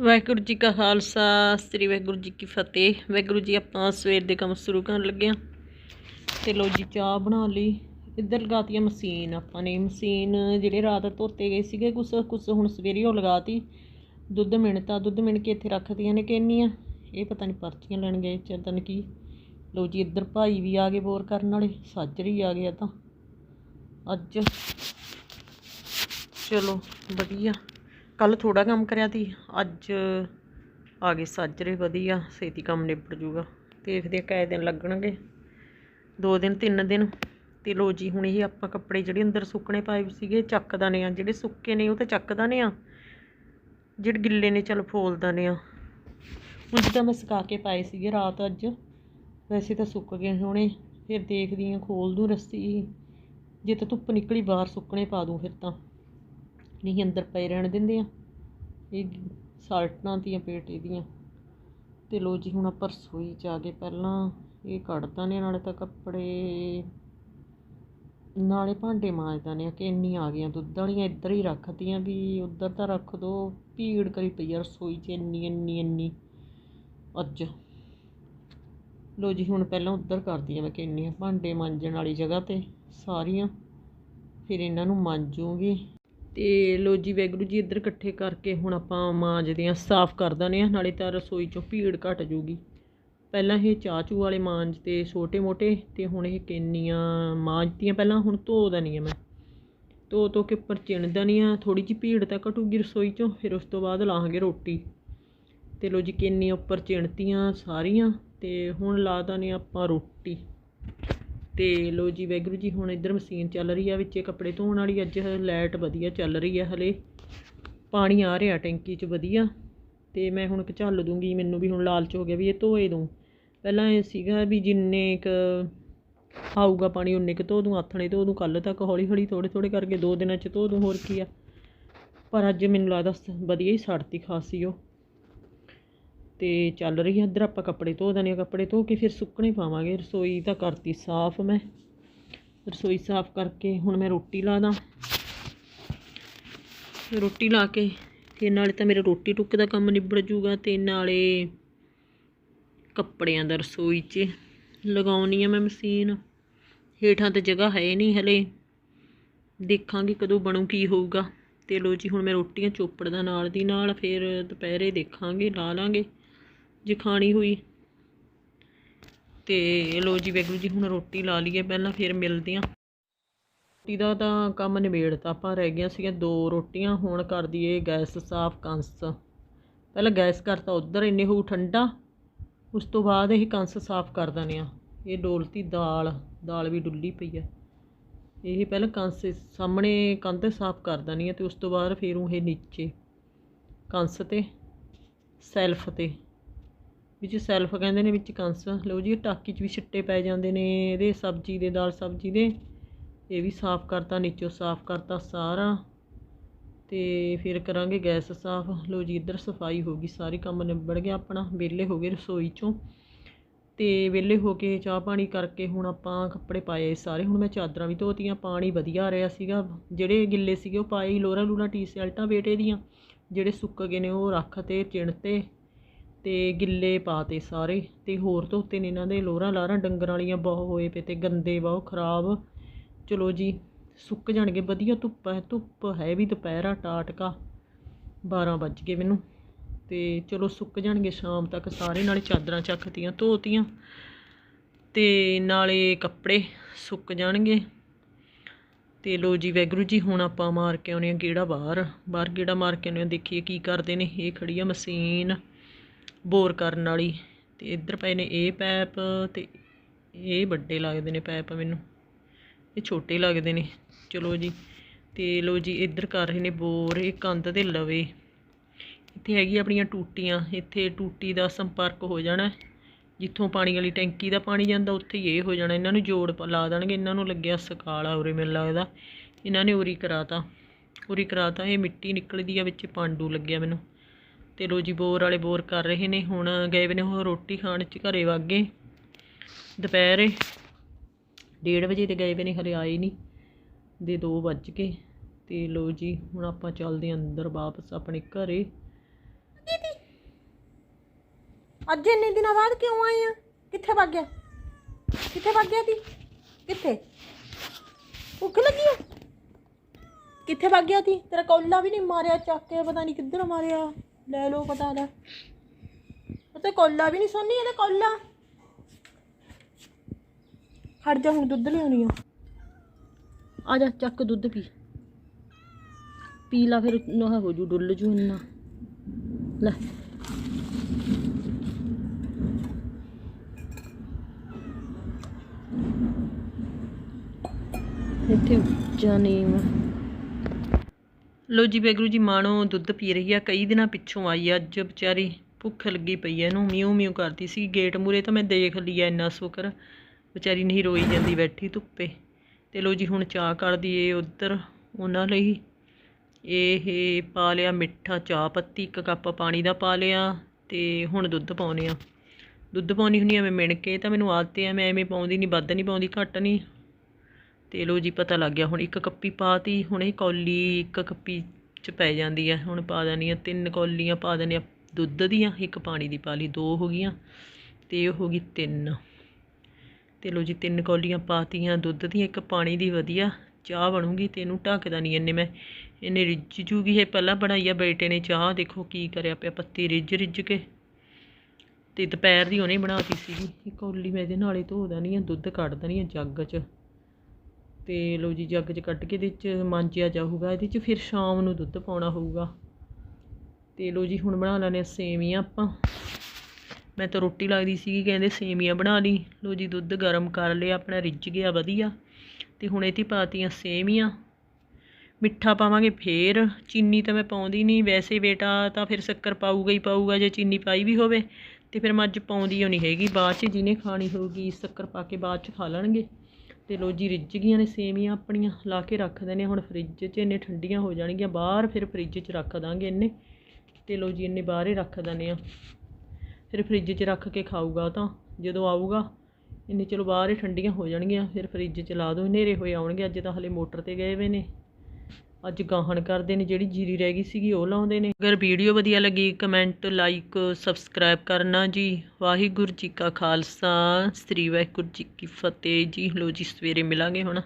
ਵਾਹਿਗੁਰੂ ਜੀ ਕਾ ਖਾਲਸਾ, ਸ੍ਰੀ ਵਾਹਿਗੁਰੂ ਜੀ ਕੀ ਫਤਿਹ। ਵਾਹਿਗੁਰੂ ਜੀ, ਆਪਾਂ ਸਵੇਰ ਦੇ ਕੰਮ ਸ਼ੁਰੂ ਕਰਨ ਲੱਗੇ ਆ ਤੇ ਲੋ ਜੀ, ਚਾਹ ਬਣਾ ਲਈ। ਇੱਧਰ ਲਗਾਤੀ ਆ ਮਸ਼ੀਨ, ਆਪਾਂ ਨੇ ਮਸ਼ੀਨ ਜਿਹੜੇ ਰਾਤ ਧੋਤੇ ਗਏ ਸੀਗੇ, ਕੁਛ ਕੁਛ ਹੁਣ ਸਵੇਰੇ ਉਹ ਲਗਾਤੀ। ਦੁੱਧ ਮਿਣਤਾ, ਦੁੱਧ ਮਿਣ ਕੇ ਇੱਥੇ ਰੱਖਦੀਆਂ ਨੇ ਕਿੰਨੀਆਂ। ਇਹ ਪਤਾ ਨਹੀਂ ਪਰਚੀਆਂ ਲੈਣ ਗਏ ਚੰਦਨ ਕੀ। ਲੋ ਜੀ, ਇੱਧਰ ਭਾਈ ਵੀ ਆ ਗਏ ਬੋਰ ਕਰਨ ਵਾਲੇ, ਸਾਜਰੀ ਆ ਗਿਆ ਤਾਂ। ਅੱਜ ਚਲੋ, ਵਧੀਆ। ਕੱਲ ਥੋੜਾ ਕੰਮ ਕਰਿਆ ਤੀ, ਅੱਜ ਆ ਗਏ ਸਾਜਰੇ, ਵਧੀਆ, ਛੇਤੀ ਕੰਮ ਨਿਬੜ ਜੂਗਾ। ਦੇਖਦੇ ਆ ਕੈ ਦਿਨ ਲੱਗਣਗੇ। ਦੋ ਦਿਨ, ਤਿੰਨ ਦਿਨ। ਤੇ ਲੋ ਜੀ, ਹੁਣ ਇਹ ਆਪਾਂ ਕੱਪੜੇ ਜਿਹੜੇ ਅੰਦਰ ਸੁੱਕਣੇ ਪਾਏ ਸੀਗੇ, ਚੱਕਦਾ ਨੇ ਆ। ਜਿਹੜੇ ਸੁੱਕੇ ਨੇ, ਉਹ ਤਾਂ ਚੱਕਦਾ ਨੇ ਆ। ਜਿਹੜੇ ਗਿੱਲੇ ਨੇ, ਚਲ ਫੋਲਦਾ ਨੇ ਆ। ਹੁਣ ਜਿੱਦਾਂ ਮੈਂ ਸੁਕਾ ਕੇ ਪਾਏ ਸੀਗੇ ਰਾਤ ਅੱਜ, ਵੈਸੇ ਤਾਂ ਸੁੱਕ ਗਏ ਹੋਣੇ। ਫਿਰ ਦੇਖਦੀ ਆ, ਖੋਲ ਦੂੰ ਰੱਸੀ। ਜੇ ਤਾਂ ਧੁੱਪ ਨਿਕਲੀ, ਬਾਹਰ ਸੁੱਕਣੇ ਪਾ ਦੂੰ ਫਿਰ ਤਾਂ। ਨਹੀਂ ਅੰਦਰ ਪਏ ਰਹਿਣ ਦਿੰਦੇ ਆ। ਇਹ ਸਾਲਟਾਂ ਦੀਆਂ ਪੇਟ ਇਹਦੀਆਂ ਤੇ ਲੋ ਜੀ, ਹੁਣ ਆਪਾਂ ਰਸੋਈ ਚ ਆ ਗਏ ਪਹਿਲਾਂ। ਇਹ ਕੱਢਦਾ ਨੇ, ਨਾਲੇ ਤਾਂ ਕੱਪੜੇ। ਨਾਲੇ ਭਾਂਡੇ ਮਾਂਜਦਾ ਨੇ, ਕਿ ਇੰਨੀ ਆ ਗਈਆਂ ਦੁੱਧ ਵਾਲੀਆਂ, ਇੱਧਰ ਹੀ ਰੱਖਤੀਆਂ ਵੀ, ਉੱਧਰ ਤਾਂ ਰੱਖ ਦੋ। ਭੀੜ ਕਰੀ ਪਈ ਆ ਰਸੋਈ 'ਚ ਇੰਨੀ ਇੰਨੀ ਇੰਨੀ। ਅੱਜ। ਲੋ ਜੀ, ਹੁਣ ਪਹਿਲਾਂ ਉੱਧਰ ਕਰਦੀ ਆ ਮੈਂ ਕਿ ਕਿੰਨੀਆਂ ਭਾਂਡੇ ਮਾਂਜਣ ਵਾਲੀ ਜਗ੍ਹਾ ਤੇ, ਸਾਰੀਆਂ। ਫਿਰ ਇਹਨਾਂ ਨੂੰ ਮਾਂਜੂਗੀ। ਤੇ ਲੋ ਜੀ ਵੈਗਰੂ ਜੀ ਇੱਧਰ ਇਕੱਠੇ ਕਰਕੇ ਹੁਣ ਆਪਾਂ ਮਾਂਜਦੇ ਆ ਸਾਫ਼ ਕਰ ਦਨੇ ਆ ਨਾਲੇ ਤਾਂ ਰਸੋਈ ਚੋਂ ਭੀੜ ਘਟ ਜੂਗੀ ਪਹਿਲਾਂ ਇਹ ਚਾਚੂ ਵਾਲੇ ਮਾਂਜ ਤੇ ਛੋਟੇ ਮੋਟੇ ਤੇ ਹੁਣ ਇਹ ਕਿੰਨੀਆਂ ਮਾਂਜਤੀਆਂ ਪਹਿਲਾਂ ਹੁਣ ਧੋ ਦਨੀ ਆ ਮੈਂ। ਧੋ ਧੋ ਕੇ ਉੱਪਰ ਚਿਣ ਦਨੀ ਆ ਥੋੜੀ ਜਿਹੀ ਭੀੜ ਤਾਂ ਘਟੂਗੀ ਰਸੋਈ ਚੋਂ, ਫਿਰ ਉਸ ਤੋਂ ਬਾਅਦ ਲਾਹਾਂਗੇ ਰੋਟੀ। ਤੇ ਲੋ ਜੀ ਕਿੰਨੀਆਂ ਉੱਪਰ ਚਿਣਤੀਆਂ ਸਾਰੀਆਂ ਤੇ ਹੁਣ ਲਾ ਦਨੇ ਆਪਾਂ ਰੋਟੀ। ਤੇ ਲੋ ਜੀ ਵੈਗਰੂ ਜੀ, ਹੁਣ ਇੱਧਰ ਮਸ਼ੀਨ ਚੱਲ ਰਹੀ ਆ, ਵਿੱਚੇ ਕੱਪੜੇ ਧੋਣ ਵਾਲੀ, ਅੱਜ ਲਾਈਟ ਵਧੀਆ ਚੱਲ ਰਹੀ ਆ ਹਲੇ। ਪਾਣੀ ਆ ਰਿਹਾ ਟੈਂਕੀ 'ਚ ਵਧੀਆ। ਤੇ ਮੈਂ ਹੁਣ ਝੱਲ ਦੂੰਗੀ, ਮੈਨੂੰ ਵੀ ਹੁਣ ਲਾਲਚ ਹੋ ਗਿਆ ਵੀ ਇਹ ਧੋਏ ਦੂੰ ਪਹਿਲਾਂ ਇਹ ਸੀਗਾ ਵੀ ਜਿੰਨੇ ਕ ਆਊਗਾ ਪਾਣੀ, ਉਨੇ ਕ ਧੋ ਦੂੰ, ਆਥਣੇ ਧੋ ਦੂੰ ਕੱਲ ਤੱਕ ਹੌਲੀ ਹੌਲੀ ਥੋੜੇ ਥੋੜੇ ਕਰਕੇ ਦੋ ਦਿਨਾਂ 'ਚ ਧੋ ਦੂੰ, ਹੋਰ ਕੀ ਆ। ਪਰ ਅੱਜ ਮੈਨੂੰ ਲੱਗਦਾ ਸ- ਵਧੀਆ ਹੀ ਸੜਤੀ ਖਾਸੀ ਉਹ। ਅਤੇ ਚੱਲ ਰਹੀ ਹੈ ਇੱਧਰ, ਆਪਾਂ ਕੱਪੜੇ ਧੋ ਦਨੇ ਕੱਪੜੇ ਧੋ ਕੇ ਫਿਰ ਸੁੱਕਣੇ ਪਾਵਾਂਗੇ। ਰਸੋਈ ਤਾਂ ਕਰਤੀ ਸਾਫ਼ ਮੈਂ। ਰਸੋਈ ਸਾਫ਼ ਕਰਕੇ ਹੁਣ ਮੈਂ ਰੋਟੀ ਲਾ ਦਾਂ। ਰੋਟੀ ਲਾ ਕੇ ਤੇ ਨਾਲੇ ਤਾਂ ਮੇਰਾ ਰੋਟੀ ਟੁੱਕ ਦਾ ਕੰਮ ਨਿਬੜ ਜੂਗਾ ਤੇ ਨਾਲੇ ਕੱਪੜਿਆਂ ਦਾ ਰਸੋਈ 'ਚ ਲਗਾਉਣੀ ਆ ਮੈਂ ਮਸ਼ੀਨ। ਹੇਠਾਂ ਤੇ ਜਗ੍ਹਾ ਹੈ ਨਹੀਂ ਹਲੇ। ਦੇਖਾਂਗੇ ਕਦੋਂ ਬਣੂ, ਕੀ ਹੋਊਗਾ। ਤੇ ਲੋ ਜੀ, ਹੁਣ ਮੈਂ ਰੋਟੀਆਂ ਚੋਪੜਦਾ ਨਾਲ ਦੀ ਨਾਲ ਫਿਰ ਦੁਪਹਿਰੇ ਦੇਖਾਂਗੇ, ਲਾ ਲਾਂਗੇ। ਜੇ ਖਾਣੀ ਹੋਈ। ਤੇ ਲੋ ਜੀ ਵੈਗਰੂ ਜੀ, ਹੁਣ ਰੋਟੀ ਲਾ ਲਈਏ, ਪਹਿਲਾਂ ਫਿਰ ਮਿਲਦੇ ਆਂ ਰੋਟੀ ਦਾ ਤਾਂ ਕੰਮ ਨਿਬੇੜਤਾ, ਆਪਾਂ ਰਹਿ ਗਈਆਂ ਸੀਗੀਆਂ ਦੋ ਰੋਟੀਆਂ, ਹੁਣ ਕਰ ਦਈਏ ਗੈਸ ਸਾਫ਼ ਕੰਸ। ਪਹਿਲਾਂ ਗੈਸ ਕਰਤਾ, ਉਧਰ ਇੰਨੇ ਹੋਊ ਠੰਡਾ, ਉਸ ਤੋਂ ਬਾਅਦ ਇਹ ਕੰਸ ਸਾਫ਼ ਕਰ ਦਨੇ ਆ। ਇਹ ਡੋਲਤੀ ਦਾਲ ਦਾਲ ਵੀ ਡੁੱਲੀ ਪਈ ਆ। ਇਹ ਪਹਿਲਾਂ ਕੰਸ ਸਾਹਮਣੇ ਕੰਧ ਸਾਫ਼ ਕਰ ਦਨੀ ਆ, ਤੇ ਉਸ ਤੋਂ ਬਾਅਦ ਫਿਰ ਉਹ ਇਹ ਨੀਚੇ, ਕੰਸ ਤੇ, ਸੈਲਫ ਤੇ। ਵਿੱਚ ਸੈਲਫ ਕਹਿੰਦੇ ਨੇ ਵਿੱਚ ਕੰਸ। ਲਓ ਜੀ ਟਾਕੀ 'ਚ ਵੀ ਛਿੱਟੇ ਪੈ ਜਾਂਦੇ ਨੇ, ਇਹਦੇ ਸਬਜ਼ੀ ਦੇ, ਦਾਲ ਸਬਜ਼ੀ ਦੇ। ਇਹ ਵੀ ਸਾਫ਼ ਕਰਤਾ, ਨੀਚੋਂ ਸਾਫ਼ ਕਰਤਾ ਸਾਰਾ। ਤੇ ਫਿਰ ਕਰਾਂਗੇ ਗੈਸ ਸਾਫ਼। ਲਓ ਜੀ, ਇੱਧਰ ਸਫ਼ਾਈ ਹੋ ਗਈ, ਸਾਰੇ ਕੰਮ ਨਿਬੜ ਗਿਆ ਆਪਣਾ, ਵਿਹਲੇ ਹੋ ਗਏ ਰਸੋਈ 'ਚੋਂ। ਤੇ ਵਿਹਲੇ ਹੋ ਕੇ ਚਾਹ ਪਾਣੀ ਕਰਕੇ ਹੁਣ ਆਪਾਂ ਕੱਪੜੇ ਪਾਏ ਸਾਰੇ। ਹੁਣ ਮੈਂ ਚਾਦਰਾਂ ਵੀ ਧੋਤੀਆਂ, ਪਾਣੀ ਵਧੀਆ ਆ ਰਿਹਾ ਸੀਗਾ। ਜਿਹੜੇ ਗਿੱਲੇ ਸੀਗੇ ਉਹ ਪਾਏ ਲੋਰਾ ਲੂਣਾ ਟੀ ਸ਼ਰਟਾਂ ਬੇਟੇ ਦੀਆਂ। ਜਿਹੜੇ ਸੁੱਕ ਗਏ ਨੇ ਉਹ ਰੱਖ ਤੇ ਚਿਣਤੇ ਤੇ। ਅਤੇ ਗਿੱਲੇ ਪਾ ਤੇ ਸਾਰੇ ਅਤੇ ਹੋਰ ਧੋਤੇ ਨੇ ਇਹਨਾਂ ਦੇ ਲੋਰਾ ਲਾਰਾਂ, ਡੰਗਰਾਂ ਵਾਲੀਆਂ ਬਹੁਤ ਹੋਏ ਪਏ ਤੇ ਗੰਦੇ ਬਹੁਤ ਖਰਾਬ। ਚਲੋ ਜੀ, ਸੁੱਕ ਜਾਣਗੇ, ਵਧੀਆ ਧੁੱਪ ਹੈ ਧੁੱਪ ਹੈ ਵੀ ਦੁਪਹਿਰਾ ਟਾਟਕਾ 12 ਵੱਜ ਗਏ ਮੈਨੂੰ। ਅਤੇ ਚਲੋ ਸੁੱਕ ਜਾਣਗੇ ਸ਼ਾਮ ਤੱਕ ਸਾਰੇ, ਨਾਲੇ ਚਾਦਰਾਂ ਚੱਕਤੀਆਂ, ਧੋਤੀਆਂ ਤੇ ਨਾਲੇ ਕੱਪੜੇ ਸੁੱਕ ਜਾਣਗੇ। ਤੇ ਲੋ ਜੀ, ਵੈਗਰੂ ਜੀ, ਹੁਣ ਆਪਾਂ ਮਾਰ ਕੇ ਆਉਨੇ ਆ ਗੇੜਾ ਬਾਹਰ। ਬਾਹਰ ਗੇੜਾ ਮਾਰ ਕੇ ਆਉਨੇ ਆ, ਦੇਖੀਏ ਕੀ ਕਰਦੇ ਨੇ। ਇਹ ਖੜੀ ਆ ਮਸ਼ੀਨ। ਬੋਰ ਕਰਨ ਵਾਲੀ। ਅਤੇ ਇੱਧਰ ਪਏ ਨੇ ਇਹ ਪੈਪ ਅਤੇ ਇਹ ਵੱਡੇ ਲੱਗਦੇ ਨੇ ਪੈਪ ਮੈਨੂੰ। ਇਹ ਛੋਟੇ ਲੱਗਦੇ ਨੇ। ਚਲੋ ਜੀ। ਤੇ ਲੋ ਜੀ, ਇੱਧਰ ਕਰ ਰਹੇ ਨੇ ਬੋਰ। ਇਹ ਕੰਧ ਦੇ ਲਵੇ। ਇੱਥੇ ਹੈਗੀ ਆਪਣੀਆਂ ਟੂਟੀਆਂ। ਇੱਥੇ ਟੂਟੀ ਦਾ ਸੰਪਰਕ ਹੋ ਜਾਣਾ। ਜਿੱਥੋਂ ਪਾਣੀ ਵਾਲੀ ਟੈਂਕੀ ਦਾ ਪਾਣੀ ਜਾਂਦਾ, ਉੱਥੇ ਹੀ ਇਹ ਹੋ ਜਾਣਾ। ਇਹਨਾਂ ਨੂੰ ਜੋੜ ਪ- ਲਾ ਦੇਣਗੇ। ਇਹਨਾਂ ਨੂੰ ਲੱਗਿਆ ਸਕਾਲਾ ਉਰੇ ਮੈਨੂੰ ਲੱਗਦਾ। ਇਹਨਾਂ ਨੇ ਉਰੀ ਕਰਾਤਾ। ਉਰੀ ਕਰਾਤਾ। ਇਹ ਮਿੱਟੀ ਨਿਕਲਦੀ ਆ ਵਿੱਚ, ਪਾਂਡੂ ਲੱਗਿਆ ਮੈਨੂੰ। ਤੇ ਲੋ ਜੀ ਬੋਰ ਵਾਲੇ ਬੋਰ ਕਰ ਰਹੇ ਨੇ। ਹੁਣ ਗਏ ਵੇ ਨੇ ਉਹ ਰੋਟੀ ਖਾਣ ਚ ਘਰੇ ਵਾਗੇ। ਦੁਪਹਿਰੇ 1:30 ਵਜੇ ਤੇ ਗਏ ਵੇ ਨੇ, ਹਲੇ ਆਏ ਨਹੀਂ ਦੇ 2 ਵੱਜ ਕੇ ਤੇ ਲੋ ਜੀ, ਹੁਣ ਆਪਾਂ ਚੱਲਦੇ ਆਂ ਅੰਦਰ ਵਾਪਸ ਆਪਣੇ ਘਰੇ। ਅੱਜ ਇੰਨੇ ਦਿਨਾਂ ਬਾਅਦ ਕਿਉਂ ਆਏ ਆ? ਕਿੱਥੇ ਵਗ ਗਿਆ? ਕਿੱਥੇ ਵਗ ਗਿਆ ਤੀ ਕਿੱਥੇ? ਭੁੱਖ ਲੱਗੀ ਆ? ਕਿੱਥੇ ਵਗ ਗਿਆ ਤੀ ਤੇਰਾ ਕੌਲਾ ਵੀ ਨਹੀਂ ਮਾਰਿਆ, ਚੱਕ ਕੇ ਪਤਾ ਨਹੀਂ ਕਿੱਧਰ ਮਾਰਿਆ। ਲੈ ਲੋ ਪਤਾ ਲੈ ਤੇ ਕੌਲਾ ਵੀ ਨਹੀਂ ਸੋਨੀ ਇਹਦਾ ਕੌਲਾ। ਹਟ ਜਾ, ਹੁਣ ਦੁੱਧ ਲਿਆਉਣੀ ਆ। ਆ ਜਾ, ਚੱਕ ਦੁੱਧ ਪੀ। ਪੀ ਲਾ ਫਿਰ, ਨਹਾ ਹੋ ਜੂ, ਡੁੱਲ ਜੂ ਇੰਨਾ। ਲੈ। ਇੱਥੇ ਉੱਚਾ ਨੀਮ ਲੋ ਜੀ ਬੇਗਰੂ ਜੀ, ਮਾਣੋ ਦੁੱਧ ਪੀ ਰਹੀ ਆ, ਕਈ ਦਿਨਾਂ ਪਿੱਛੋਂ ਆਈ ਅੱਜ ਵਿਚਾਰੀ ਭੁੱਖ ਲੱਗੀ ਪਈ ਐ ਇਹਨੂੰ ਮਿਊ ਮਿਊ ਕਰਦੀ ਸੀ, ਗੇਟ ਮੂਰੇ ਤਾਂ ਮੈਂ ਦੇਖ ਲਿਆ ਇੰਨਾ ਸ਼ੁਕਰ, ਵਿਚਾਰੀ ਨਹੀਂ ਰੋਈ ਜਾਂਦੀ, ਬੈਠੀ ਧੁੱਪੇ। ਤੇ ਲੋ ਜੀ, ਹੁਣ ਚਾਹ ਕਰਦੀ ਏ ਉਧਰ, ਉਹਨਾਂ ਲਈ ਇਹ ਪਾ ਲਿਆ ਮਿੱਠਾ ਚਾਹ ਪੱਤੀ, ਇੱਕ ਕੱਪ ਪਾਣੀ ਦਾ ਪਾ ਲਿਆ ਤੇ ਹੁਣ ਦੁੱਧ ਪਾਉਨੇ ਆ। ਦੁੱਧ ਪਾਉਣੀ ਹੁੰਦੀ ਆ ਮੈਂ ਮਿਣ ਕੇ ਤਾਂ ਮੈਨੂੰ ਆਦਤ ਹੈ ਮੈਂ ਐਵੇਂ ਪਾਉਂਦੀ ਨਹੀਂ ਵੱਧ ਨਹੀਂ ਪਾਉਂਦੀ, ਘੱਟ ਨਹੀਂ ਅਤੇ ਲਓ ਜੀ, ਪਤਾ ਲੱਗ ਗਿਆ, ਹੁਣ ਇੱਕ ਕੱਪੀ ਪਾਤੀ ਹੁਣ ਇਹ ਕੌਲੀ ਇੱਕ ਕੱਪੀ ਚ ਪੈ ਜਾਂਦੀ ਹੈ ਹੁਣ ਪਾ ਦੇਣੀ ਆ, ਤਿੰਨ ਕੌਲੀਆਂ ਪਾ ਦੇਣੀ ਆ ਦੁੱਧ ਦੀਆਂ, ਇੱਕ ਪਾਣੀ ਦੀ ਪਾ ਲਈ, ਦੋ ਹੋ ਗਈਆਂ ਅਤੇ ਇਹ ਹੋ ਗਈ ਤਿੰਨ। ਅਤੇ ਲਓ ਜੀ, ਤਿੰਨ ਕੌਲੀਆਂ ਪਾਤੀਆਂ ਦੁੱਧ ਦੀਆਂ, ਇੱਕ ਪਾਣੀ ਦੀ ਵਧੀਆ, ਚਾਹ ਬਣੂਗੀ, ਤੇ ਇਹਨੂੰ ਢੱਕਦਾ ਨਹੀਂ ਇੰਨੇ ਮੈਂ, ਇਹਨੇ ਰਿੱਝ ਜੂਗੀ, ਇਹ ਪਹਿਲਾਂ ਬਣਾਈ ਆ, ਬੇਟੇ ਨੇ ਚਾਹ, ਦੇਖੋ ਕੀ ਕਰਿਆ ਪਿਆ, ਪੱਤੀ ਰਿੱਝ ਰਿੱਝ ਕੇ, ਤੇ ਦੁਪਹਿਰ ਦੀ ਉਹਨੇ ਬਣਾਤੀ ਸੀਗੀ, ਇਹ ਕੌਲੀ ਮੈਂ ਇਹਦੇ ਨਾਲੇ ਧੋ ਦੇਣੀ ਆ, ਦੁੱਧ ਕੱਢ ਦੇਣੀ ਆ ਜੱਗ 'ਚ। ਅਤੇ ਲਓ ਜੀ, ਜੱਗ 'ਚ ਕੱਢ ਕੇ ਇਹਦੇ 'ਚ ਮਾਂਜਿਆ ਜਾਊਗਾ, ਇਹਦੇ 'ਚ ਫਿਰ ਸ਼ਾਮ ਨੂੰ ਦੁੱਧ ਪਾਉਣਾ ਹੋਊਗਾ। ਅਤੇ ਲਓ ਜੀ, ਹੁਣ ਬਣਾ ਲੈਣੇ ਆ ਸੇਵੀਆਂ ਆਪਾਂ। ਮੈਂ ਤਾਂ ਰੋਟੀ ਲੱਗਦੀ ਸੀਗੀ, ਕਹਿੰਦੇ ਸੇਵੀਆਂ ਬਣਾ ਲਈ। ਲਓ ਜੀ, ਦੁੱਧ ਗਰਮ ਕਰ ਲਿਆ, ਆਪਣਾ ਰਿੱਝ ਗਿਆ ਵਧੀਆ। ਅਤੇ ਹੁਣ ਇਹਦੀ 'ਤੇ ਪਾਤੀਆਂ ਸੇਵੀਆਂ। ਮਿੱਠਾ ਪਾਵਾਂਗੇ ਫੇਰ। ਚੀਨੀ ਤਾਂ ਮੈਂ ਪਾਉਂਦੀ ਨਹੀਂ, ਵੈਸੇ ਬੇਟਾ ਤਾਂ ਫਿਰ ਸ਼ੱਕਰ ਪਾਊਗਾ ਹੀ ਪਾਊਗਾ, ਜੇ ਚੀਨੀ ਪਾਈ ਵੀ ਹੋਵੇ। ਤੇ ਫਿਰ ਮੈਂ ਅੱਜ ਪਾਉਂਦੀ ਓ ਨਹੀਂ ਹੈਗੀ, ਬਾਅਦ 'ਚ ਜਿਹਨੇ ਖਾਣੀ ਹੋਊਗੀ, ਸ਼ੱਕਰ ਪਾ ਕੇ ਬਾਅਦ 'ਚ ਖਾ ਲੈਣਗੇ। ਤੇ ਲੋ ਜੀ ਰਿੱਝ ਗਈਆਂ ਨੇ ਸੇਵੀਆਂ ਆਪਣੀਆਂ, ਲਾ ਕੇ ਰੱਖ ਦਿੰਦੇ ਹਾਂ ਹੁਣ ਫਰਿੱਜ 'ਚ ਇਹਨੇ ਠੰਡੀਆਂ ਹੋ ਜਾਣਗੀਆਂ, ਬਾਹਰ ਫਿਰ ਫਰਿੱਜ 'ਚ ਰੱਖ ਦਾਂਗੇ ਇਹਨੇ ਤੇ ਲੋ ਜੀ ਇਹਨੇ ਬਾਹਰ ਹੀ ਰੱਖ ਦਿੰਦੇ ਆ। ਫਿਰ ਫਰਿੱਜ 'ਚ ਰੱਖ ਕੇ ਖਾਊਗਾ ਤਾਂ, ਜਦੋਂ ਆਊਗਾ ਇਹਨੇ ਚਲੋ ਬਾਹਰ ਹੀ ਠੰਡੀਆਂ ਹੋ ਜਾਣਗੀਆਂ, ਫਿਰ ਫਰਿੱਜ 'ਚ ਲਾ ਦੋ ਹਨੇਰੇ ਹੋਏ ਆਉਣਗੇ, ਅੱਜ ਤਾਂ ਹਲੇ ਮੋਟਰ ਤੇ ਗਏ ਵੇ ਨੇ। ਅੱਜ ਗਾਹਣ ਕਰਦੇ ਨੇ, ਜਿਹੜੀ ਜੀਰੀ ਰਹਿ ਗਈ ਸੀਗੀ ਉਹ ਲਾਉਂਦੇ ਨੇ। ਅਗਰ ਵੀਡੀਓ ਵਧੀਆ ਲੱਗੀ, ਕਮੈਂਟ, ਲਾਈਕ, ਸਬਸਕ੍ਰਾਈਬ ਕਰਨਾ ਜੀ। ਵਾਹਿਗੁਰੂ ਜੀ ਕਾ ਖਾਲਸਾ, ਸ੍ਰੀ ਵਾਹਿਗੁਰੂ ਜੀ ਕੀ ਫਤਿਹ ਜੀ। ਲੋ ਜੀ, ਸਵੇਰੇ ਮਿਲਾਂਗੇ ਹੁਣ।